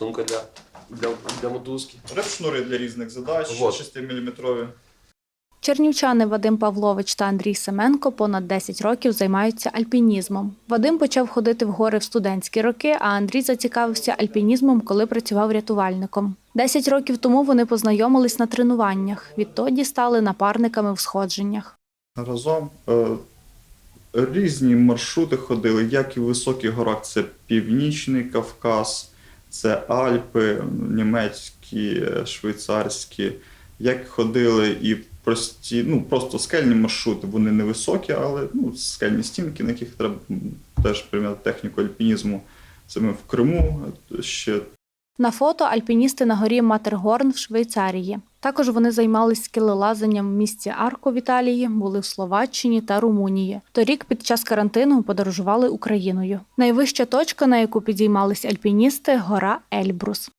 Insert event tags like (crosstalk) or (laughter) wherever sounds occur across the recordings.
Сумка для, для, для мотузки. Реп-шнури для різних задач, Вот. 6-мм. Чернівчани Вадим Павлович та Андрій Семенко понад 10 років займаються альпінізмом. Вадим почав ходити в гори в студентські роки, а Андрій зацікавився альпінізмом, коли працював рятувальником. 10 років тому вони познайомились на тренуваннях. Відтоді стали напарниками в сходженнях. Разом е, різні маршрути ходили, як і в високих горах. Це Північний Кавказ, це Альпи, німецькі, швейцарські. Як ходили і прості, ну просто скельні маршрути, вони невисокі, але ну, скельні стінки, на яких треба теж прийняти техніку альпінізму. Це ми в Криму ще На фото альпіністи на горі Матергорн в Швейцарії. Також вони займались скелелазанням в місті Арко в Італії, були в Словаччині та Румунії. Торік під час карантину подорожували Україною. Найвища точка, на яку підіймались альпіністи, гора Ельбрус.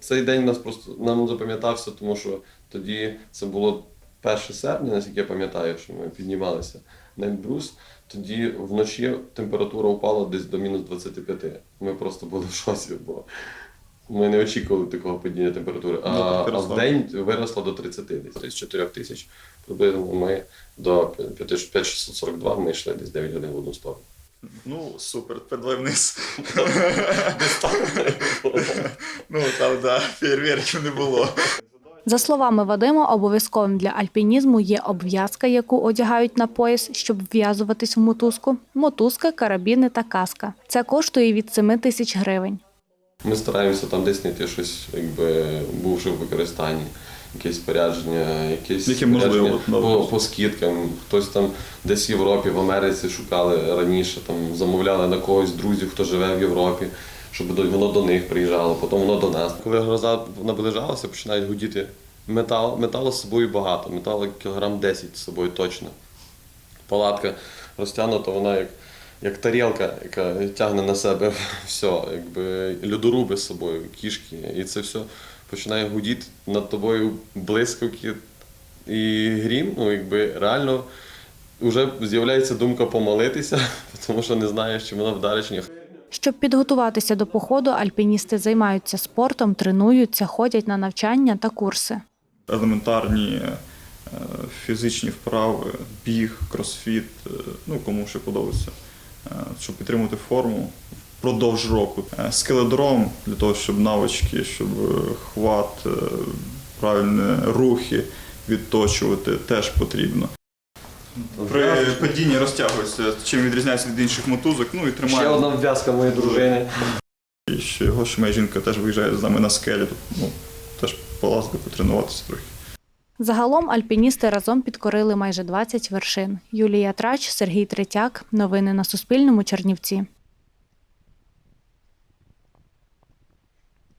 Цей день нас просто нам запам'ятався, тому що тоді це було 1 серпня, наскільки я пам'ятаю, що ми піднімалися на Ельбрус. Тоді вночі температура впала десь до мінус 25. Ми просто були в шоці, бо ми не очікували такого падіння температури. А, Ну, а в день виросла до 30 десь. З 4 тисяч приблизно ми до 5642 ми йшли десь 9 годин в одну сторону. ну супер, тепер давай вниз. (laughs) Ну там да, фейерверків не було. За словами Вадима, обов'язковим для альпінізму є обв'язка, яку одягають на пояс, щоб вв'язуватись в мотузку, мотузка, карабіни та каска. Це коштує від 7 тисяч гривень. Ми стараємося там десь знайти щось, якби бувши в використанні, якесь спорядження, якесь Яке можливо, спорядження по, по скидкам. Хтось там десь в Європі, в Америці шукали раніше, там замовляли на когось друзів, хто живе в Європі, щоб воно до них приїжджало, потім воно до нас. Коли гроза наближалася, починають гудіти метал. Металу з собою багато, металу кілограм 10 з собою точно. Палатка розтягнута, вона як, як тарілка, яка тягне на себе (laughs) все, якби льодоруби з собою, кішки. І це все починає гудіти над тобою блискавки і грім. Ну, якби реально вже з'являється думка помолитися, (laughs) тому що не знаєш, чи воно вдарить ні. Щоб підготуватися до походу, альпіністи займаються спортом, тренуються, ходять на навчання та курси. елементарні е, фізичні вправи, біг, кросфіт, е, ну кому ще подобається, щоб підтримувати форму впродовж року. Е, Скеледром для того, щоб навички, щоб е, хват, е, правильні рухи відточувати, теж потрібно. При падінні розтягується, чим відрізняється від інших мотузок, ну і тримає. Ще одна в'язка моєї дружини. І ще його, що моя жінка теж виїжджає з нами на скелі, ну, теж полазити, потренуватися трохи. Загалом альпіністи разом підкорили майже 20 вершин. Юлія Трач, Сергій Третяк. Новини на Суспільному. Чернівці.